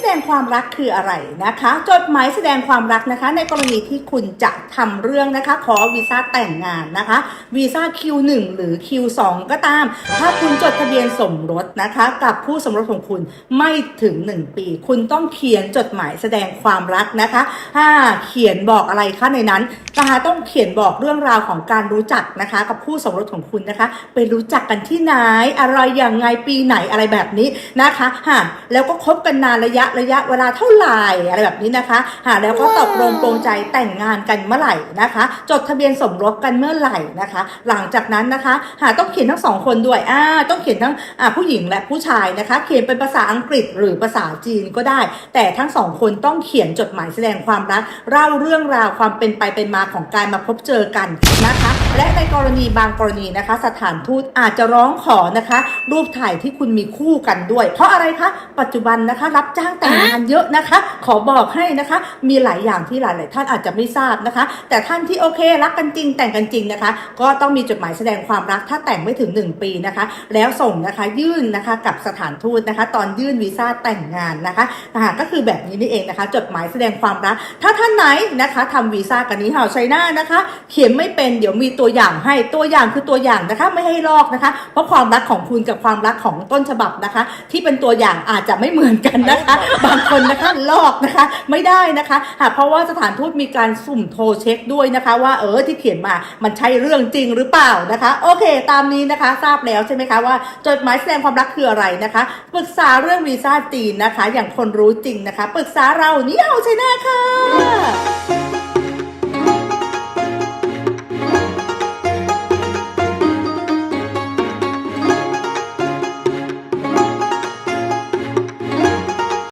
แสดงความรักคืออะไรนะคะ จดหมายแสดงความรักนะคะ ในกรณีที่คุณจะทำเรื่องนะคะ ขอวีซ่าแต่งงานนะคะวีซ่า Q1 หรือ Q2 ก็ตาม ถ้าคุณจดทะเบียนสมรสนะคะ กับผู้สมรสของคุณไม่ถึง 1 ปี คุณต้องเขียนจดหมายแสดงความรักนะคะถ้าเขียนบอกอะไรคะในนั้นนะคะต้องเขียนบอกเรื่องราวของการรู้จักนะคะ กับผู้สมรสของคุณนะคะ ไปรู้จักกันที่ไหนอะไรอย่างไงปีไหนอะไรแบบนี้นะคะฮะแล้วก็คบกันนานระยะระยะเวลาเท่าไหร่อะไรแบบนี้นะคะฮะแล้วก็ตกลงปรงใจแต่งงานกันเมื่อไหร่นะคะ จดทะเบียนสมรสกันเมื่อไหร่นะคะ หลังจากนั้นนะคะ หาต้องเขียนทั้งสองคนด้วยอ่าต้องเขียนทั้งอ่าผู้หญิงและผู้ชายนะคะ เขียนเป็นภาษาอังกฤษหรือภาษาจีนก็ได้ แต่ทั้งสองคนต้องเขียนจดหมายแสดงความรักเล่าเรื่องราวความเป็นไปเป็นมาของการมาพบเจอกันนะคะ และในกรณีบางกรณีนะคะ สถานทูตอาจจะร้องขอนะคะ รูปถ่ายที่คุณมีคู่กันด้วย เพราะอะไรคะ ปัจจุบันนะคะ รับจ้างแต่งงานเยอะนะคะ ขอบอกให้นะคะ มีหลายอย่างที่หลาย ๆ ท่านอาจจะไม่ทราบนะคะ แต่ท่านที่โอเครักกันจริงแต่งกันจริงนะคะ ก็ต้องมีจดหมายแสดงความรักถ้าแต่งไม่ถึง 1 ปีนะคะ แล้วส่งนะคะยื่นนะคะกับสถานทูตนะคะ ตอนยื่นวีซ่าแต่งงานนะคะก็คือแบบนี้นี่เองนะคะ จดหมายแสดงความรัก ถ้าท่านไหนนะคะทำวีซ่ากันนี้เห่าไชน่านะคะ เขียนไม่เป็นเดี๋ยวมีตัวอย่างให้ตัวอย่างคือตัวอย่างนะคะไม่ให้ลอกนะคะ เพราะความรักของคุณกับความรักของต้นฉบับนะคะ ที่เป็นตัวอย่างอาจจะไม่เหมือนกันนะคะ บางคนนะคะลอกนะคะไม่ได้นะคะหากเพราะว่าสถานทูตมีการสุ่มโทรเช็คด้วยนะคะ ว่าเออที่เขียนมามันใช่เรื่องจริงหรือเปล่านะคะ โอเค ตามนี้นะคะ ทราบแล้วใช่ไหมคะว่าจดหมายแสดงความรักคืออะไรนะคะปรึกษาเรื่องวีซ่าจีนนะคะ อย่างคนรู้จริงนะคะปรึกษาเรานี่เฮาไชน่าค่ะ